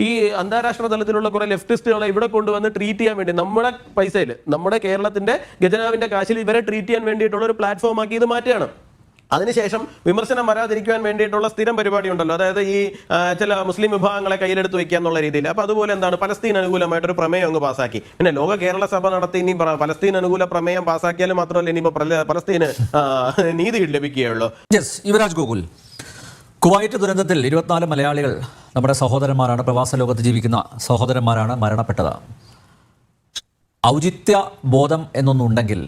ഈ അന്താരാഷ്ട്ര തലത്തിലുള്ള കുറെ ലെഫ്റ്റിസ്റ്റുകളെ ഇവിടെ കൊണ്ടുവന്ന് ട്രീറ്റ് ചെയ്യാൻ വേണ്ടി നമ്മുടെ പൈസയിൽ നമ്മുടെ കേരളത്തിന്റെ ഗജനാവിന്റെ കാശിൽ ഇവരെ ട്രീറ്റ് ചെയ്യാൻ വേണ്ടിയിട്ടുള്ള ഒരു പ്ലാറ്റ്ഫോം ആക്കി ഇത് മാറ്റുകയാണ്. അതിനുശേഷം വിമർശനം വരാതിരിക്കാൻ വേണ്ടിയിട്ടുള്ള സ്ഥിരം പരിപാടി ഉണ്ടല്ലോ അതായത് ഈ ചില മുസ്ലിം വിഭാഗങ്ങളെ കയ്യിലെടുത്ത് വെക്കുക എന്നുള്ള രീതിയിൽ. അപ്പൊ അതുപോലെ എന്താണ് പലസ്തീൻ അനുകൂലമായിട്ടൊരു പ്രമേയം അങ്ങ് പാസാക്കി. പിന്നെ ലോക കേരള സഭ നടത്തി ഇനി പലസ്തീൻ അനുകൂല പ്രമേയം പാസാക്കിയാലും മാത്രമല്ല ഇനിയിപ്പോ പ്രല- പലസ്തീന് നീതി ലഭിക്കുകയുള്ളൂ. യുവരാജ് ഗോകുൽ. കുവൈറ്റ് ദുരന്തത്തിൽ ഇരുപത്തിനാല് മലയാളികൾ നമ്മുടെ സഹോദരന്മാരാണ് പ്രവാസ ലോകത്ത് ജീവിക്കുന്ന സഹോദരന്മാരാണ് മരണപ്പെട്ടത്. ഔചിത്യ ബോധം എന്നൊന്നുണ്ടെങ്കിൽ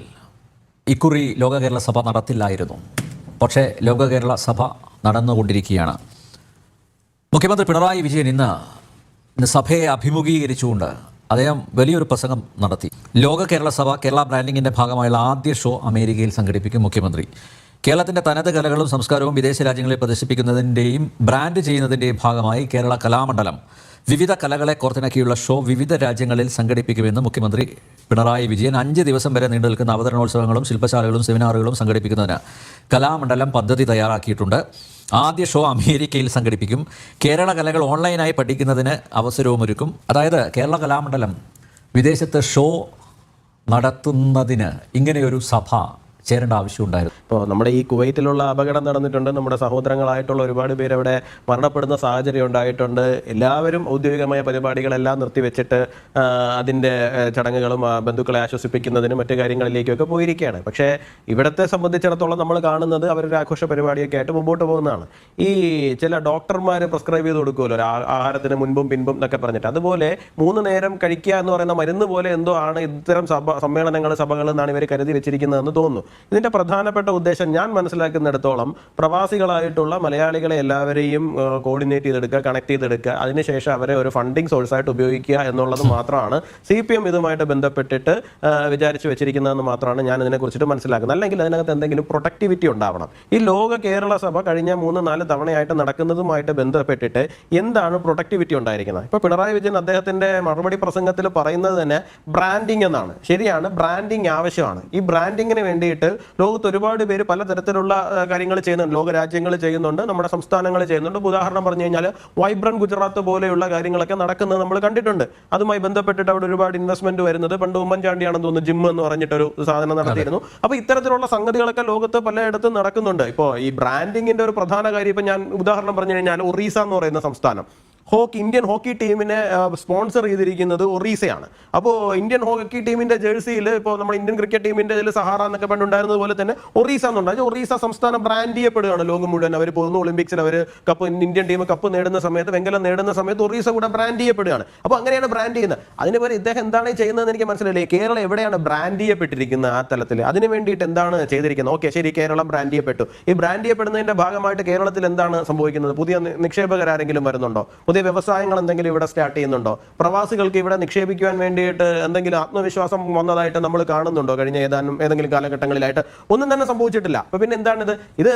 ഇക്കുറി ലോക കേരള സഭ നടത്തില്ലായിരുന്നു. പക്ഷേ ലോക കേരള സഭ നടന്നുകൊണ്ടിരിക്കുകയാണ്. മുഖ്യമന്ത്രി പിണറായി വിജയൻ ഇന്ന് സഭയെ അഭിമുഖീകരിച്ചുകൊണ്ട് അദ്ദേഹം വലിയൊരു പ്രസംഗം നടത്തി. ലോക കേരള സഭ കേരള ബ്രാൻഡിങ്ങിന്റെ ഭാഗമായുള്ള ആദ്യ ഷോ അമേരിക്കയിൽ സംഘടിപ്പിക്കും മുഖ്യമന്ത്രി. കേരളത്തിന്റെ തനത് കലകളും സംസ്കാരവും വിദേശ രാജ്യങ്ങളിൽ പ്രദർശിപ്പിക്കുന്നതിന്റെയും ബ്രാൻഡ് ചെയ്യുന്നതിന്റെയും ഭാഗമായി കേരള കലാമണ്ഡലം വിവിധ കലകളെ കോർത്തിണക്കിയുള്ള ഷോ വിവിധ രാജ്യങ്ങളിൽ സംഘടിപ്പിക്കുമെന്ന് മുഖ്യമന്ത്രി പിണറായി വിജയൻ അഞ്ച് ദിവസം വരെ നീണ്ടു നിൽക്കുന്ന അവതരണോത്സവങ്ങളും ശില്പശാലകളും സെമിനാറുകളും സംഘടിപ്പിക്കുന്നതിന് കലാമണ്ഡലം പദ്ധതി തയ്യാറാക്കിയിട്ടുണ്ട്. ആദ്യ ഷോ അമേരിക്കയിൽ സംഘടിപ്പിക്കും. കേരള കലകൾ ഓൺലൈനായി പഠിക്കുന്നതിന് അവസരവും ഒരുക്കും. അതായത് കേരള കലാമണ്ഡലം വിദേശത്ത് ഷോ നടത്തുന്നതിന് ഇങ്ങനെയൊരു സഭ ചേരേണ്ട ആവശ്യമുണ്ടായിരുന്നു. ഇപ്പോൾ നമ്മുടെ ഈ കുവൈറ്റിലുള്ള അപകടം നടന്നിട്ടുണ്ട്. നമ്മുടെ സഹോദരങ്ങളായിട്ടുള്ള ഒരുപാട് പേര് അവിടെ മരണപ്പെടുന്ന സാഹചര്യം ഉണ്ടായിട്ടുണ്ട്. എല്ലാവരും ഔദ്യോഗികമായ പരിപാടികളെല്ലാം നിർത്തിവെച്ചിട്ട് അതിന്റെ ചടങ്ങുകളും ബന്ധുക്കളെ ആശ്വസിപ്പിക്കുന്നതിനും മറ്റു കാര്യങ്ങളിലേക്കൊക്കെ പോയിരിക്കുകയാണ്. പക്ഷേ ഇവിടത്തെ സംബന്ധിച്ചിടത്തോളം നമ്മൾ കാണുന്നത് അവരൊരു ആഘോഷ പരിപാടിയൊക്കെ ആയിട്ട് മുമ്പോട്ട് പോകുന്നതാണ്. ഈ ചില ഡോക്ടർമാർ പ്രിസ്ക്രൈബ് ചെയ്ത് കൊടുക്കുമല്ലോ ആഹാരത്തിന് മുൻപും പിൻപും എന്നൊക്കെ പറഞ്ഞിട്ട്. അതുപോലെ മൂന്ന് നേരം കഴിക്കുക എന്ന് പറയുന്ന മരുന്ന് പോലെ എന്തോ ആണ് ഇത്തരം സഭ സമ്മേളനങ്ങൾ സഭകൾ എന്നാണ് ഇവർ കരുതി വെച്ചിരിക്കുന്നതെന്ന് തോന്നുന്നു. ഇതിന്റെ പ്രധാനപ്പെട്ട ഉദ്ദേശം ഞാൻ മനസ്സിലാക്കുന്നിടത്തോളം പ്രവാസികളായിട്ടുള്ള മലയാളികളെ എല്ലാവരെയും കോർഡിനേറ്റ് ചെയ്തെടുക്കുക കണക്ട് ചെയ്തെടുക്കുക. അതിനുശേഷം അവരെ ഒരു ഫണ്ടിങ് സോഴ്സായിട്ട് ഉപയോഗിക്കുക എന്നുള്ളത് മാത്രമാണ്. സി പി എം ഇതുമായിട്ട് ബന്ധപ്പെട്ടിട്ട് വിചാരിച്ചു വെച്ചിരിക്കുന്നതെന്ന് മാത്രമാണ് ഞാൻ ഇതിനെ കുറിച്ചിട്ട് മനസ്സിലാക്കുന്നത്. അല്ലെങ്കിൽ അതിനകത്ത് എന്തെങ്കിലും പ്രൊട്ടക്ടിവിറ്റി ഉണ്ടാവണം. ഈ ലോക കേരള സഭ കഴിഞ്ഞ മൂന്ന് നാല് തവണയായിട്ട് നടക്കുന്നതുമായിട്ട് ബന്ധപ്പെട്ടിട്ട് എന്താണ് പ്രൊട്ടക്ടിവിറ്റി ഉണ്ടായിരിക്കുന്നത്? ഇപ്പോൾ പിണറായി വിജയൻ അദ്ദേഹത്തിന്റെ മറുപടി പ്രസംഗത്തിൽ പറയുന്നത് തന്നെ ബ്രാൻഡിങ് എന്നാണ്. ശരിയാണ് ബ്രാൻഡിങ് ആവശ്യമാണ്. ഈ ബ്രാൻഡിങ്ങിന് വേണ്ടിയിട്ട് ലോകത്ത് ഒരുപാട് പേര് പലതരത്തിലുള്ള കാര്യങ്ങൾ ചെയ്യുന്നുണ്ട്. ലോക രാജ്യങ്ങൾ ചെയ്യുന്നുണ്ട് നമ്മുടെ സംസ്ഥാനങ്ങൾ ചെയ്യുന്നുണ്ട്. ഉദാഹരണം പറഞ്ഞു കഴിഞ്ഞാൽ വൈബ്രന്റ് ഗുജറാത്ത് പോലെയുള്ള കാര്യങ്ങളൊക്കെ നടക്കുന്നത് നമ്മൾ കണ്ടിട്ടുണ്ട്. അതുമായി ബന്ധപ്പെട്ടിട്ട് അവിടെ ഒരുപാട് ഇൻവെസ്റ്റ്മെന്റ് വരുന്നത് പണ്ട് ഉമ്മൻചാണ്ടിയാണെന്ന് തോന്നുന്നു ജിം എന്ന് പറഞ്ഞിട്ടൊരു സാധനം നടത്തിയിരുന്നു. അപ്പൊ ഇത്തരത്തിലുള്ള സംഗതികളൊക്കെ ലോകത്ത് പലയിടത്തും നടക്കുന്നുണ്ട്. ഇപ്പോൾ ഈ ബ്രാൻഡിങ്ങിന്റെ ഒരു പ്രധാന കാര്യം ഇപ്പൊ ഞാൻ ഉദാഹരണം പറഞ്ഞു കഴിഞ്ഞാൽ ഒറീസ എന്ന് പറയുന്ന സംസ്ഥാനം. ഹോക്കി ഇന്ത്യൻ ഹോക്കി ടീമിനെ സ്പോൺസർ ചെയ്തിരിക്കുന്നത് ഒറീസയാണ്. അപ്പോൾ ഇന്ത്യൻ ഹോക്കി ടീമിന്റെ ജേഴ്സിയിൽ ഇപ്പോൾ നമ്മുടെ ഇന്ത്യൻ ക്രിക്കറ്റ് ടീമിന്റെ ഇതിൽ സഹാറ എന്നൊക്കെ പണ്ടുണ്ടായിരുന്നത് പോലെ തന്നെ ഒറീസ എന്നുണ്ടായത് ഒറീസ സംസ്ഥാനം ബ്രാൻഡ് ചെയ്യപ്പെടുകയാണ് ലോകം മുഴുവൻ. അവർ പോകുന്ന ഒളിമ്പിക്സിൽ അവർ കപ്പ് ഇന്ത്യൻ ടീം കപ്പ് നേടുന്ന സമയത്ത് വെങ്കലം നേടുന്ന സമയത്ത് ഒറീസ കൂടെ ബ്രാൻഡ് ചെയ്യപ്പെടുകയാണ്. അപ്പോൾ അങ്ങനെയാണ് ബ്രാൻഡ് ചെയ്യുന്നത്. അതിന് പേര് ഇദ്ദേഹം എന്താണ് ചെയ്യുന്നതെന്ന് എനിക്ക് മനസ്സിലായില്ലേ. കേരളം എവിടെയാണ് ബ്രാൻഡ് ചെയ്യപ്പെട്ടിരിക്കുന്നത് ആ തലത്തിൽ അതിന് വേണ്ടിയിട്ട് എന്താണ് ചെയ്തിരിക്കുന്നത്? ഓക്കെ ശരി കേരളം ബ്രാൻഡ് ചെയ്യപ്പെട്ടു. ഈ ബ്രാൻഡ് ചെയ്യപ്പെടുന്നതിന്റെ ഭാഗമായിട്ട് കേരളത്തിൽ എന്താണ് സംഭവിക്കുന്നത്? പുതിയ നിക്ഷേപകരാരെങ്കിലും വരുന്നുണ്ടോ? പുതിയ വ്യവസായങ്ങൾ എന്തെങ്കിലും ഇവിടെ സ്റ്റാർട്ട് ചെയ്യുന്നുണ്ടോ? പ്രവാസികൾക്ക് ഇവിടെ നിക്ഷേപിക്കുവാൻ വേണ്ടിയിട്ട് എന്തെങ്കിലും ആത്മവിശ്വാസം വന്നതായിട്ട് നമ്മൾ കാണുന്നുണ്ടോ? കഴിഞ്ഞ ഏതാനും ഏതെങ്കിലും കാലഘട്ടങ്ങളിലായിട്ട്. ഒന്നും തന്നെ സംഭവിച്ചിട്ടില്ല. അപ്പൊ പിന്നെ എന്താണിത്? ഇത്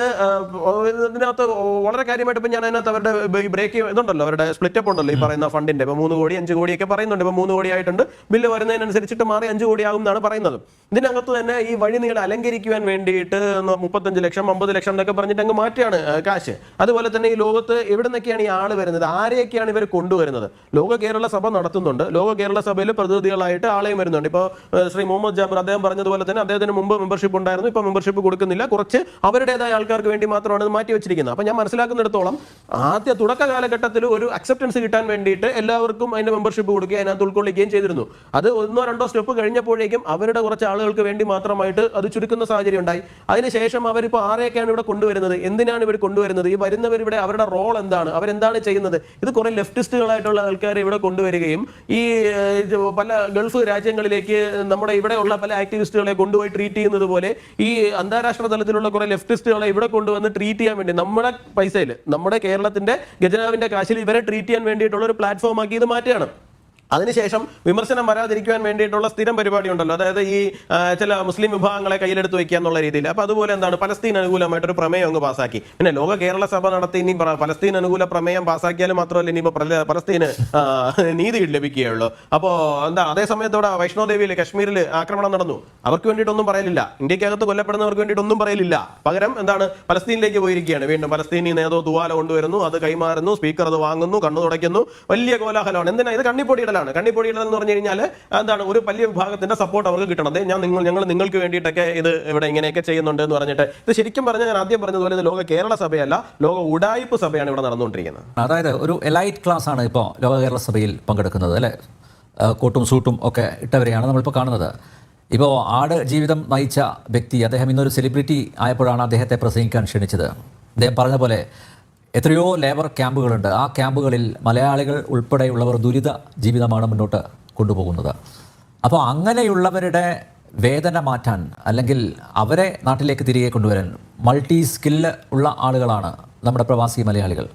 ഇതിനകത്ത് വളരെ കാര്യമായിട്ട് ഇപ്പൊ ഞാൻ അതിനകത്ത് അവരുടെ ബ്രേക്ക് ഇതുണ്ടല്ലോ അവരുടെ സ്പ്ലിറ്റപ്പ് ഉണ്ടല്ലോ ഈ പറയുന്ന ഫണ്ടിന്റെ ഇപ്പൊ മൂന്ന് കോടി അഞ്ച് കോടിയൊക്കെ പറയുന്നുണ്ട്. ഇപ്പൊ മൂന്ന് കോടി ആയിട്ടുണ്ട്. ബില്ല് വരുന്നതിനനുസരിച്ചിട്ട് മാറി അഞ്ച് കോടി ആകും എന്നാണ് പറയുന്നത്. ഇതിനകത്ത് തന്നെ ഈ വഴി നീളെ അലങ്കരിക്കുവാൻ വേണ്ടിയിട്ട് മുപ്പത്തഞ്ച് ലക്ഷം അമ്പത് ലക്ഷം എന്നൊക്കെ പറഞ്ഞിട്ട് അങ്ങ് മാറ്റിയാണ് കാശ്. അതുപോലെ തന്നെ ഈ ലോകത്ത് എവിടെ നിന്നൊക്കെയാണ് ഈ ആൾ വരുന്നത്? ആരെയൊക്കെയാണ് ഇവർ കൊണ്ടുവരുന്നത്. ലോക കേരള സഭ നടത്തുന്നുണ്ട്. ലോക കേരള സഭയിൽ പ്രതിനിധികളായിട്ട് ആളെയും വരുന്നുണ്ട്. ഇപ്പോൾ ശ്രീ മുഹമ്മദ് ജാബർ അദ്ദേഹം പറഞ്ഞതുപോലെ തന്നെ അദ്ദേഹത്തിന് മുമ്പ് മെമ്പർഷിപ്പ് ഉണ്ടായിരുന്നു. ഇപ്പോൾ മെമ്പർഷിപ്പ് കൊടുക്കുന്നില്ല. കുറച്ച് അവരുടേതായ ആൾക്കാർക്ക് വേണ്ടി മാത്രമാണ് ഇത് മാറ്റി വെച്ചിരിക്കുന്നത്. അപ്പം ഞാൻ മനസ്സിലാക്കുന്നിടത്തോളം ആദ്യ തുടക്ക കാലഘട്ടത്തിൽ ഒരു അക്സെപ്റ്റൻസ് കിട്ടാൻ വേണ്ടിയിട്ട് എല്ലാവർക്കും അതിന്റെ മെമ്പർഷിപ്പ് കൊടുക്കുകയും അതിനകത്ത് ഉൾക്കൊള്ളിക്കുകയും ചെയ്തിരുന്നു. അത് ഒന്നോ രണ്ടോ സ്റ്റെപ്പ് കഴിഞ്ഞപ്പോഴേക്കും അവരുടെ കുറച്ച് ആളുകൾക്ക് വേണ്ടി മാത്രമായിട്ട് അത് ചുരുക്കുന്ന സാഹചര്യം ഉണ്ടായി. അതിനുശേഷം അവരിപ്പോൾ ആരെയൊക്കെയാണ് ഇവിടെ കൊണ്ടുവരുന്നത്? എന്തിനാണ് ഇവർ കൊണ്ടുവരുന്നത്? ഈ വരുന്നവർ ഇവിടെ അവരുടെ റോൾ എന്താണ്? അവരെന്താണ് ചെയ്യുന്നത്? ഇത് കുറെ ലെഫ്റ്റിസ്റ്റുകളായിട്ടുള്ള ആൾക്കാരെ ഇവിടെ കൊണ്ടുവരികയും ഈ പല ഗൾഫ് രാജ്യങ്ങളിലേക്ക് നമ്മുടെ ഇവിടെയുള്ള പല ആക്ടിവിസ്റ്റുകളെ കൊണ്ടുപോയി ട്രീറ്റ് ചെയ്യുന്നത് പോലെ ഈ അന്താരാഷ്ട്ര തലത്തിലുള്ള കുറെ ലെഫ്റ്റിസ്റ്റുകളെ ഇവിടെ കൊണ്ടുവന്ന് ട്രീറ്റ് ചെയ്യാൻ വേണ്ടി നമ്മുടെ പൈസയിൽ നമ്മുടെ കേരളത്തിന്റെ ഗജനാവിന്റെ കാശിൽ ഇവരെ ട്രീറ്റ് ചെയ്യാൻ വേണ്ടിയിട്ടുള്ള ഒരു പ്ലാറ്റ്ഫോം ആക്കി ഇത് മാറ്റുകയാണ്. അതിനുശേഷം വിമർശനം വരാതിരിക്കുവാൻ വേണ്ടിയിട്ടുള്ള സ്ഥിരം പരിപാടി ഉണ്ടല്ലോ അതായത് ഈ ചില മുസ്ലിം വിഭാഗങ്ങളെ കയ്യിലെടുത്ത് വെക്കുക എന്നുള്ള രീതിയിൽ. അപ്പൊ അതുപോലെ എന്താണ്? പലസ്തീൻ അനുകൂലമായിട്ടൊരു പ്രമേയം അങ്ങ് പാസാക്കി. പിന്നെ ലോക കേരള സഭ നടത്തി ഇനി പലസ്തീൻ അനുകൂല പ്രമേയം പാസാക്കിയാലും മാത്രമല്ല ഇനി പലസ്തീന് നീതി ലഭിക്കുകയുള്ളൂ. അപ്പോ എന്താ അതേ സമയത്തോടെ വൈഷ്ണോദേവിയിൽ കശ്മീരിൽ ആക്രമണം നടന്നു. അവർക്ക് വേണ്ടിയിട്ടൊന്നും പറയലില്ല. ഇന്ത്യക്കകത്ത് കൊല്ലപ്പെടുന്നവർക്ക് വേണ്ടിയിട്ടൊന്നും പറയലില്ല. പകരം എന്താണ്? പലസ്തീനിലേക്ക് പോയിരിക്കുകയാണ്. വീണ്ടും പലസ്തീനി നേതോ തുവാല കൊണ്ടുവരുന്നു. അത് കൈമാറുന്നു. സ്പീക്കർ അത് വാങ്ങുന്നു. കണ്ണു തുടയ്ക്കുന്നു. വലിയ കോലാഹലമാണ്. എന്തിനാ? ഇത് കണ്ണിപ്പൊടിയിടലാണ്. കണ്ണിപ്പൊടിയിടൽ എന്ന് പറഞ്ഞു കഴിഞ്ഞാൽ എന്താണ് ഒരു വലിയ വിഭാഗത്തിന്റെ സപ്പോർട്ട് അവർക്ക് കിട്ടണം. ദേ ഞാൻ നിങ്ങൾ ഞങ്ങൾ നിങ്ങൾക്ക് വേണ്ടിയിട്ടൊക്കെ ഇത് ഇവിടെ ഇങ്ങനെയൊക്കെ ചെയ്യുന്നുണ്ട് എന്ന് പറഞ്ഞിട്ട് ഇത് ശരിക്കും പറഞ്ഞാൽ ഞാൻ ആദ്യം പറഞ്ഞതുപോലെ ഇത് ലോക കേരള സഭയല്ല ലോക ഉടായ്പ സഭയാണ് ഇവിടെ നടന്നുകൊണ്ടിരിക്കുന്നത്. അതായത് ഒരു എലൈറ്റ് ക്ലാസ് ആണ് ഇപ്പോൾ ലോക കേരള സഭയിൽ പങ്കെടുക്കുന്നത് അല്ലേ? കോട്ടും സൂട്ടും ഒക്കെ ഇട്ടവരെയാണ് നമ്മളിപ്പോൾ കാണുന്നത്. ഇപ്പോൾ ആട് ജീവിതം നയിച്ച വ്യക്തി അദ്ദേഹം ഇന്നൊരു സെലിബ്രിറ്റി ആയപ്പോഴാണ് അദ്ദേഹത്തെ പ്രസംഗിക്കാൻ ക്ഷണിച്ചത്. അദ്ദേഹം പറഞ്ഞ പോലെ എത്രയോ ലേബർ ക്യാമ്പുകളുണ്ട്. ആ ക്യാമ്പുകളിൽ മലയാളികൾ ഉൾപ്പെടെയുള്ളവർ ദുരിത ജീവിതമാണ് മുന്നോട്ട് കൊണ്ടുപോകുന്നത്. അപ്പോൾ അങ്ങനെയുള്ളവരുടെ വേദന മാറ്റാൻ അല്ലെങ്കിൽ അവരെ നാട്ടിലേക്ക് തിരികെ കൊണ്ടുവരാൻ മൾട്ടി സ്കില്ല് ഉള്ള ആളുകളാണ് നമ്മുടെ പ്രവാസി മലയാളികൾ.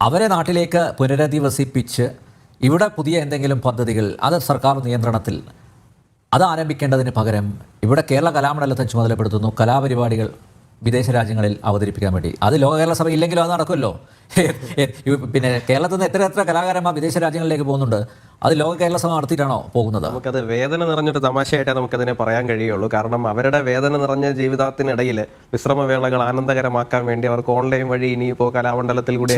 അവരെ നാട്ടിലേക്ക് പുനരധിവസിപ്പിച്ച് ഇവിടെ പുതിയ എന്തെങ്കിലും പദ്ധതികൾ അത് സർക്കാർ നിയന്ത്രണത്തിൽ അത് ആരംഭിക്കേണ്ടതിന് പകരം ഇവിടെ കേരള കലാമണ്ഡലത്തെ ചുമതലപ്പെടുത്തുന്നു. കലാപരിപാടികൾ വിദേശ രാജ്യങ്ങളിൽ അവതരിപ്പിക്കാൻ വേണ്ടി. അത് ലോക കേരള സഭ ഇല്ലെങ്കിലും അത് നടക്കുമല്ലോ. പിന്നെ കേരളത്തിൽ നിന്ന് എത്ര എത്ര കലാകാരന്മാർ വിദേശ രാജ്യങ്ങളിലേക്ക് പോകുന്നുണ്ട്. അത് ലോക കേരള സഭ നടത്തിയിട്ടാണോ പോകുന്നത്? നമുക്കത് വേദന നിറഞ്ഞൊരു തമാശയായിട്ടേ നമുക്കതിനെ പറയാൻ കഴിയുള്ളൂ. കാരണം അവരുടെ വേദന നിറഞ്ഞ ജീവിതത്തിനിടയിൽ വിശ്രമവേളകൾ ആനന്ദകരമാക്കാൻ വേണ്ടി അവർക്ക് ഓൺലൈൻ വഴി ഇനിയിപ്പോൾ കലാമണ്ഡലത്തിൽ കൂടി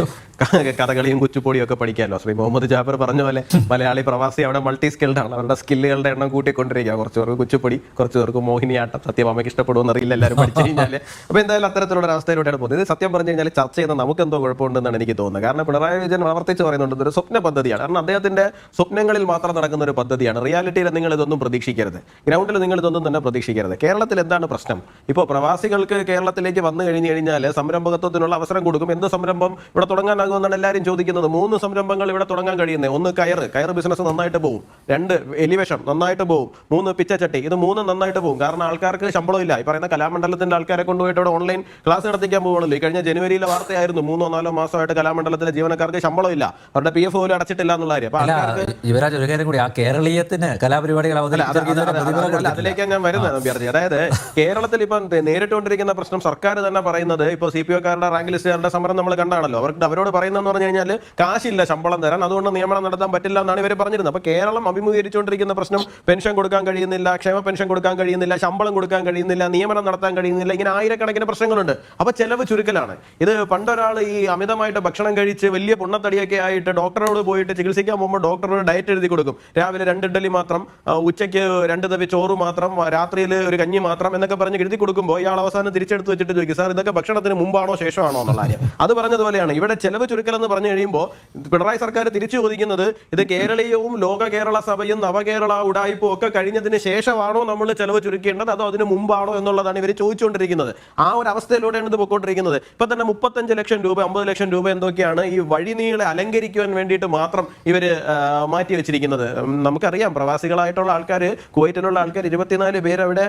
കഥകളിയും കുച്ചുപ്പൊടിയും ഒക്കെ പഠിക്കാമല്ലോ. ശ്രീ മുഹമ്മദ് ജാബർ പറഞ്ഞ പോലെ മലയാളി പ്രവാസി അവിടെ മൾട്ടി സ്കിൽഡ് ആണ്. അവരുടെ സ്കില്ലുകളുടെ എണ്ണം കൂട്ടിക്കൊണ്ടിരിക്കുക. കുറച്ച് പേർക്ക് കുച്ചുപ്പൊടി കുറച്ച് പേർക്ക് മോഹിനിയാട്ടം. സത്യം അമ്മയ്ക്ക് ഇഷ്ടപ്പെടുമെന്ന് അറിയില്ല എല്ലാവരും പഠിച്ചു കഴിഞ്ഞാൽ അപ്പോൾ എന്തായാലും അത്തരത്തിലുള്ള അവസ്ഥയിലൂടെയാണ് പോകുന്നത്. ഇത് സത്യം പറഞ്ഞു കഴിഞ്ഞാൽ ചർച്ച ചെയ്യുന്ന നമുക്ക് എന്തോ കുഴപ്പമുണ്ടെന്നാണ് എനിക്ക് തോന്നുന്നത്. കാരണം പിണറായി വിജയൻ ആവർത്തിച്ച് പറയുന്നുണ്ട് ഒരു സ്വപ്ന പദ്ധതിയാണ് കാരണം അദ്ദേഹത്തിന്റെ സ്വപ്നങ്ങളിൽ മാത്രം നടക്കുന്ന ഒരു പദ്ധതിയാണ്. റിയാലിറ്റിയിൽ നിങ്ങൾ ഇതൊന്നും പ്രതീക്ഷിക്കരുത്. ഗ്രൗണ്ടിൽ നിങ്ങൾ ഇതൊന്നും തന്നെ പ്രതീക്ഷിക്കരുത്. കേരളത്തിൽ എന്താണ് പ്രശ്നം? ഇപ്പോൾ പ്രവാസികൾക്ക് കേരളത്തിലേക്ക് വന്നു കഴിഞ്ഞു കഴിഞ്ഞാൽ സംരംഭകത്വത്തിനുള്ള അവസരം കൊടുക്കും. എന്ത് സംരംഭം? ഇവിടെ തുടങ്ങാനാകുമെന്നാണ് എല്ലാവരും ചോദിക്കുന്നത്. മൂന്ന് സംരംഭങ്ങൾ ഇവിടെ തുടങ്ങാൻ കഴിയുന്നത് ഒന്ന് കയർ കയർ ബിസിനസ് നന്നായിട്ട് പോകും രണ്ട് എലിവേഷം നന്നായിട്ട് പോകും മൂന്ന് പിച്ചച്ചട്ടി. ഇത് മൂന്ന് നന്നായിട്ട് പോകും കാരണം ആൾക്കാർക്ക് ശമ്പളം ഇല്ല. ഈ പറയുന്ന കലാമണ്ഡലത്തിന്റെ ആൾക്കാരെ കൊണ്ടുപോയിട്ട് ഇവിടെ ഓൺലൈൻ ക്ലാസ് നടത്തിക്കാൻ പോകുകയാണല്ലോ ഈ കഴിഞ്ഞ ജനുവരിയിലെ വാർത്തയായിരുന്നു. മൂന്നോ നാലോ മാസമായിട്ട് കലാമണ്ഡലത്തിലെ ജീവനക്കാർക്ക് ശമ്പളം ഇല്ല. അവരുടെ പി എഫ് പോലും അടച്ചിട്ടില്ല എന്നുള്ള കാര്യം. അപ്പൊ ആൾക്കാർക്ക് യുവരാജ് ഒരു കാര്യം കൂടി ആ കേരളീയത്തിന് കലാപരിപാടികൾ അല്ല, അത് അത് അവതരിപ്പിക്കുന്നതിന് അത് പ്രതിഫലം അല്ല, കൊടുത്തിട്ടില്ല. അതിലേക്ക് ഞാൻ വരുന്നത് വിചാരിച്ചു അതായത് കേരളത്തിൽ ഇപ്പം നേരിട്ടുകൊണ്ടിരിക്കുന്ന പ്രശ്നം സർക്കാർ തന്നെ പറയുന്നത് ഇപ്പോൾ സി പി ഒക്കാരുടെ റാങ്ക് ലിസ്റ്റുകാരുടെ സമരം നമ്മൾ കണ്ടാണല്ലോ. അവർക്ക് അവരോട് പറയുന്നതെന്ന് പറഞ്ഞു കഴിഞ്ഞാൽ കാശില്ല ശമ്പളം തരാൻ അതുകൊണ്ട് നിയമനം നടത്താൻ പറ്റില്ല എന്നാണ് ഇവർ പറഞ്ഞിരുന്നത്. അപ്പോൾ കേരളം അഭിമുഖീകരിച്ചുകൊണ്ടിരിക്കുന്ന പ്രശ്നം പെൻഷൻ കൊടുക്കാൻ കഴിയുന്നില്ല ക്ഷേമ പെൻഷൻ കൊടുക്കാൻ കഴിയുന്നില്ല ശമ്പളം കൊടുക്കാൻ കഴിയുന്നില്ല നിയമനം നടത്താൻ കഴിയുന്നില്ല ഇങ്ങനെ ആയിരക്കണക്കിന് പ്രശ്നങ്ങളുണ്ട്. അപ്പോൾ ചെലവ് ചുരുക്കലാണ്. ഇത് പണ്ടൊരാൾ ഈ അമിതമായിട്ട് ഭക്ഷണം കഴിച്ച് വലിയ പുണ്ണത്തടിയൊക്കെ ആയിട്ട് ഡോക്ടറോട് പോയിട്ട് ചികിത്സിക്കാൻ പോകുമ്പോൾ ഡോക്ടറോട് ഡയറ്റ് എഴുതി കൊടുക്കും. രാവിലെ രണ്ട് ഇഡ്ഡലി മാത്രം ഉച്ചയ്ക്ക് രണ്ട് തവി ചോറ് മാത്രം രാത്രിയിൽ ഒരു കഞ്ഞി മാത്രം എന്നൊക്കെ പറഞ്ഞ് എഴുതി കൊടുക്കുമ്പോൾ ഇയാൾ അവസാനം തിരിച്ചെടുത്ത് വെച്ചിട്ട് ചോദിക്കും സാർ ഇതൊക്കെ ഭക്ഷണത്തിന് മുമ്പാണോ ശേഷമാണോ എന്നുള്ള കാര്യം? അത് പറഞ്ഞതുപോലെയാണ്. ഇവിടെ ചെലവ് ചുരുക്കൽ എന്ന് പറഞ്ഞു കഴിയുമ്പോൾ പിണറായി സർക്കാർ തിരിച്ചു ചോദിക്കുന്നത് ഇത് കേരളീയവും ലോക കേരള സഭയും നവകേരള ഉടായ്പും ഒക്കെ കഴിഞ്ഞതിന് ശേഷമാണോ നമ്മൾ ചെലവ് ചുരുക്കേണ്ടത്? അതോ അതിന് മുമ്പാണോ എന്നുള്ളതാണ് ഇവർ ചോദിച്ചുകൊണ്ടിരിക്കുന്നത്. ആ ഒരു അവസ്ഥയിലൂടെയാണ് ഇത് പോയിക്കൊണ്ടിരിക്കുന്നത് ഇപ്പൊ തന്നെ മുപ്പത്തഞ്ച് ലക്ഷം രൂപ അമ്പത് ലക്ഷം രൂപ എന്തൊക്കെയാണ് ഈ വഴിനീളെ അലങ്കരിക്കുവാൻ വേണ്ടിയിട്ട് മാത്രം ഇവർ ആ, മാറ്റി വെച്ചിരിക്കുന്നത്. നമുക്കറിയാം പ്രവാസികളായിട്ടുള്ള ആൾക്കാർ കുവൈറ്റിലുള്ള ആൾക്കാർ ഇരുപത്തിനാല് പേര് അവിടെ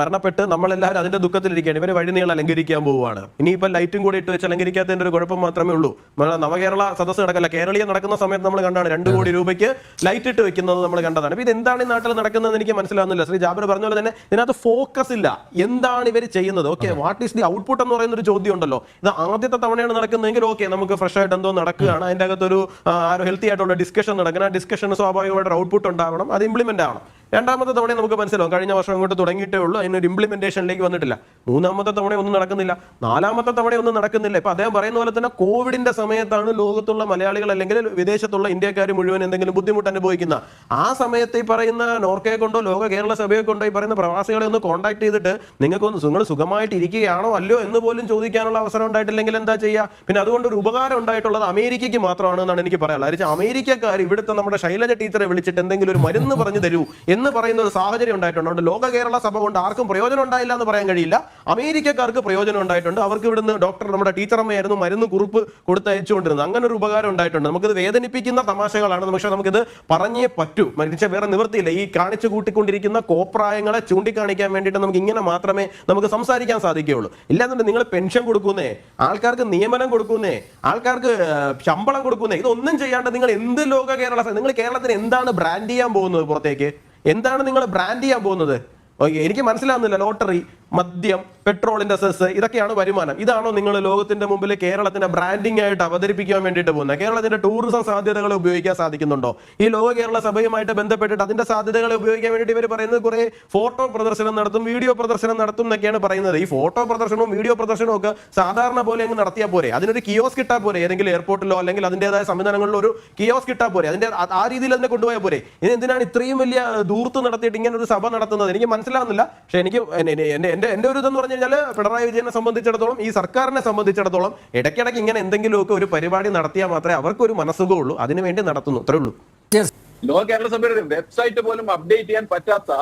മരണപ്പെട്ട് നമ്മളെല്ലാവരും അതിന്റെ ദുഃഖത്തിലിരിക്കുകയാണ്. ഇവർ വഴിനീളെ അലങ്കരിക്കാൻ പോവുകയാണ്. ഇനിയിപ്പോൾ ലൈറ്റും കൂടി ഇട്ട് വെച്ച് അലങ്കരിക്കാത്തതിന്റെ ഒരു കുഴപ്പം മാത്രമേ ഉള്ളൂ. നമ്മളെ നവകേരള സദസ്സ് നടക്കല്ല. കേരളീയ നടക്കുന്ന സമയത്ത് നമ്മൾ കണ്ടാണ് രണ്ട് കോടി രൂപയ്ക്ക് ലൈറ്റ് ഇട്ട് വെക്കുന്നത് നമ്മൾ കണ്ടതാണ്. അപ്പൊ ഇത് എന്താണ് ഈ നാട്ടിൽ നടക്കുന്നത് എനിക്ക് മനസ്സിലാവുന്നില്ല. ശ്രീ ജാബർ പറഞ്ഞ പോലെ തന്നെ ഇതിനകത്ത് ഫോക്കസ് ഇല്ല. എന്താണ് ഇവർ ചെയ്യുന്നത്? Okay what is the output എന്ന് പറയുന്ന ഒരു ചോദ്യം ഉണ്ടല്ലോ. ഇത് ആദ്യത്തെ തവണയാണ് നടക്കുന്നതെങ്കിൽ ഓക്കെ നമുക്ക് ഫ്രഷ് ആയിട്ട് എന്തോ നടക്കുകയാണ്. അതിന്റെ അകത്തൊരു ഹെൽത്തി ആയിട്ടുള്ള ഡിസ്കഷൻ നടക്കണം. ഡിസ്കഷന് സ്വാഭാവികമായിട്ട് ഒരു ഔട്ട്പുട്ട് ഉണ്ടാവണം. അത് ഇംപ്ലിമെന്റ് ആവണം. രണ്ടാമത്തെ തവണ നമുക്ക് മനസ്സിലാവും. കഴിഞ്ഞ വർഷം അങ്ങോട്ട് തുടങ്ങിയിട്ടേ ഉള്ളൂ. അതിനൊരു ഇംപ്ലിമെന്റേഷനിലേക്ക് വന്നിട്ടില്ല. മൂന്നാമത്തെ തവണ ഒന്നും നടക്കുന്നില്ല. നാലാമത്തെ തവണ ഒന്നും നടക്കുന്നില്ല. ഇപ്പൊ അദ്ദേഹം പറയുന്ന പോലെ തന്നെ കോവിഡിന്റെ സമയത്താണ് ലോകത്തുള്ള മലയാളികൾ അല്ലെങ്കിൽ വിദേശത്തുള്ള ഇന്ത്യക്കാർ മുഴുവൻ എന്തെങ്കിലും ബുദ്ധിമുട്ട് അനുഭവിക്കുന്ന. ആ സമയത്ത് ഈ പറയുന്ന നോർക്കയെ കൊണ്ടോ ലോക കേരള സഭയെ കൊണ്ടോ ഈ പറയുന്ന പ്രവാസികളെ ഒന്ന് കോൺടാക്ട് ചെയ്തിട്ട് നിങ്ങൾക്കൊന്ന് നിങ്ങൾ സുഖമായിട്ട് ഇരിക്കുകയാണോ അല്ലയോ എന്ന് പോലും ചോദിക്കാനുള്ള അവസരം ഉണ്ടായിട്ടില്ലെങ്കിൽ എന്താ ചെയ്യുക പിന്നെ അതുകൊണ്ട് ഒരു ഉപകാരം ഉണ്ടായിട്ടുള്ളത് അമേരിക്കയ്ക്ക് മാത്രമാണ് എന്നാണ് എനിക്ക് പറയാനുള്ളത്. അമേരിക്കക്കാർ ഇവിടുത്തെ നമ്മുടെ ശൈലജ ടീച്ചറെ വിളിച്ചിട്ട് എന്തെങ്കിലും ഒരു മരുന്ന് പറഞ്ഞു തരൂ എന്ന് പറയുന്ന ഒരു സാഹചര്യം ഉണ്ടായിട്ടുണ്ട്. ലോക കേരള സഭ കൊണ്ട് ആർക്കും പ്രയോജനം ഉണ്ടായില്ല എന്ന് പറയാൻ കഴിയില്ല. അമേരിക്കക്കാർക്ക് പ്രയോജനം ഉണ്ടായിട്ടുണ്ട്. അവർക്ക് ഇവിടുന്ന് ഡോക്ടർ നമ്മുടെ ടീച്ചറമ്മയായിരുന്നു മരുന്ന് കുറിപ്പ് കൊടുത്തയച്ചുകൊണ്ടിരുന്നത്. അങ്ങനെ ഒരു ഉപകാരം ഉണ്ടായിട്ടുണ്ട്. നമുക്കിത് വേദനിപ്പിക്കുന്ന തമാശകളാണ് പക്ഷേ നമുക്കിത് പറഞ്ഞേ പറ്റൂ. മനുഷ്യ വേറെ നിവൃത്തിയില്ല. ഈ കാണിച്ചു കൂട്ടിക്കൊണ്ടിരിക്കുന്ന കോപ്രായങ്ങളെ ചൂണ്ടിക്കാണിക്കാൻ വേണ്ടിയിട്ട് നമുക്ക് ഇങ്ങനെ മാത്രമേ നമുക്ക് സംസാരിക്കാൻ സാധിക്കുകയുള്ളൂ. ഇല്ലാന്നുണ്ടെങ്കിൽ നിങ്ങൾ പെൻഷൻ കൊടുക്കുന്നേ ആൾക്കാർക്ക് നിയമനം കൊടുക്കുന്നേ ആൾക്കാർക്ക് ശമ്പളം കൊടുക്കുന്നേ ഇതൊന്നും ചെയ്യാണ്ട് നിങ്ങൾ എന്ത് ലോക കേരള നിങ്ങൾ കേരളത്തിന് എന്താണ് ബ്രാൻഡ് ചെയ്യാൻ പോകുന്നത് പുറത്തേക്ക്? എന്താണ് നിങ്ങൾ ബ്രാൻഡ് ചെയ്യാൻ പോകുന്നത്? എനിക്ക് മനസ്സിലാവുന്നില്ല ലോട്ടറി. മദ്യം പെട്രോളിന്റെ സെസ് ഇതൊക്കെയാണ് വരുമാനം. ഇതാണോ നിങ്ങൾ ലോകത്തിന്റെ മുമ്പിൽ കേരളത്തിന്റെ ബ്രാൻഡിംഗ് ആയിട്ട് അവതരിപ്പിക്കാൻ വേണ്ടിയിട്ട് പോകുന്നത്? കേരളത്തിന്റെ ടൂറിസം സാധ്യതകളെ ഉപയോഗിക്കാൻ സാധിക്കുന്നുണ്ടോ? ഈ ലോക കേരള സഭയുമായിട്ട് ബന്ധപ്പെട്ടിട്ട് അതിന്റെ സാധ്യതകളെ ഉപയോഗിക്കാൻ വേണ്ടിയിട്ട് ഇവർ പറയുന്നത് കുറെ ഫോട്ടോ പ്രദർശനം നടത്തും വീഡിയോ പ്രദർശനം നടത്തും എന്നൊക്കെയാണ് പറയുന്നത്. ഈ ഫോട്ടോ പ്രദർശനവും വീഡിയോ പ്രദർശനവും ഒക്കെ സാധാരണ പോലെ അങ്ങ് നടത്തിയാൽ പോരെ. അതിനൊരു കിയോസ് കിട്ടാൽ പോരെ. ഏതെങ്കിലും എയർപോർട്ടിലോ അല്ലെങ്കിൽ അതിന്റെതായ സംവിധാനങ്ങളിലോ ഒരു കിയോസ് കിട്ടാൽ പോരെ. അതിന്റെ ആ- രീതിയിൽ അതിനെ കൊണ്ടുപോയാൽ പോരെ. ഇനി എന്തിനാണ് ഇത്രയും വലിയ ദൂർത്ത് നടത്തിയിട്ട് ഇങ്ങനെ ഒരു സഭ നടത്തുന്നത്? എനിക്ക് മനസ്സിലാവുന്നില്ല. പക്ഷെ എനിക്ക് എന്റെ എന്റെ എന്റെ ഒരു ഇതെന്ന് പറഞ്ഞു കഴിഞ്ഞാൽ പിണറായി വിജയനെ സംബന്ധിച്ചിടത്തോളം ഈ സർക്കാരിനെ സംബന്ധിച്ചിടത്തോളം ഇടയ്ക്കിടയ്ക്ക് ഇങ്ങനെ എന്തെങ്കിലുമൊക്കെ ഒരു പരിപാടി നടത്തിയാൽ മാത്രമേ അവർക്ക് ഒരു അതിനു അതിനുവേണ്ടി നടത്തുന്നു. അത്രേ ഉള്ളൂ. ലോക കേരള സഭയുടെ വെബ്സൈറ്റ് പോലും അപ്ഡേറ്റ് ചെയ്യാൻ പറ്റാത്ത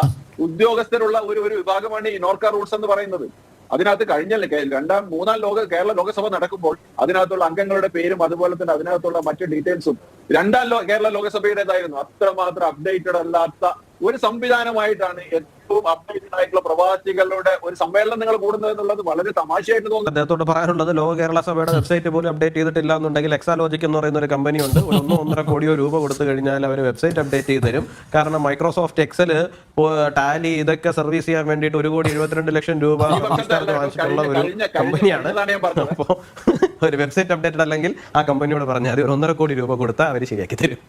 ഉദ്യോഗസ്ഥരുള്ള ഒരു ഒരു വിഭാഗമാണ് ഈ നോർക്ക റൂൾസ് എന്ന് പറയുന്നത്. അതിനകത്ത് കഴിഞ്ഞ രണ്ടാം മൂന്നാം ലോക കേരള ലോകസഭ നടക്കുമ്പോൾ അതിനകത്തുള്ള അംഗങ്ങളുടെ പേരും അതുപോലെ തന്നെ അതിനകത്തുള്ള മറ്റു ഡീറ്റെയിൽസും രണ്ടാം ലോ കേരള ലോകസഭയുടേതായിരുന്നു അത്രമാത്രം അപ്ഡേറ്റഡ് അല്ലാത്ത ഒരു സംവിധാനമായിട്ടാണ് ഏറ്റവും അപ്ഡേറ്റഡ് ആയിട്ടുള്ള പ്രവാസികളുടെ ഒരു സമ്മേളനം നിങ്ങൾ കൂടുന്നത് എന്നുള്ളത് വളരെ തമാശയായിട്ട് തോന്നുന്നു. അദ്ദേഹത്തോട് പറയാനുള്ളത് ലോക കേരള സഭയുടെ വെബ്സൈറ്റ് പോലും അപ്ഡേറ്റ് ചെയ്തിട്ടില്ല എന്നുണ്ടെങ്കിൽ എക്സാലോജിക് എന്ന് പറയുന്ന ഒരു കമ്പനി ഉണ്ട്. ഒന്നോ ഒന്നര കോടിയോ രൂപ കൊടുത്തു കഴിഞ്ഞാൽ അവർ വെബ്സൈറ്റ് അപ്ഡേറ്റ് ചെയ്ത് തരും. കാരണം മൈക്രോസോഫ്റ്റ് എക്സൽ ടാലി ഇതൊക്കെ സർവീസ് ചെയ്യാൻ വേണ്ടിയിട്ട് ഒരു കോടി എഴുപത്തിരണ്ട് ലക്ഷം രൂപ വാങ്ങിച്ചിട്ടുള്ള ഒരു കമ്പനിയാണ് കഴിഞ്ഞതാണ് ഞാൻ പറഞ്ഞത്. അപ്പോൾ ഒരു വെബ്സൈറ്റ് അപ്ഡേറ്റഡ് അല്ലെങ്കിൽ ആ കമ്പനിയോട് പറഞ്ഞാൽ ഒരു ഒന്നര കോടി രൂപ കൊടുത്താൽ അവർ ശരിയാക്കി തരും.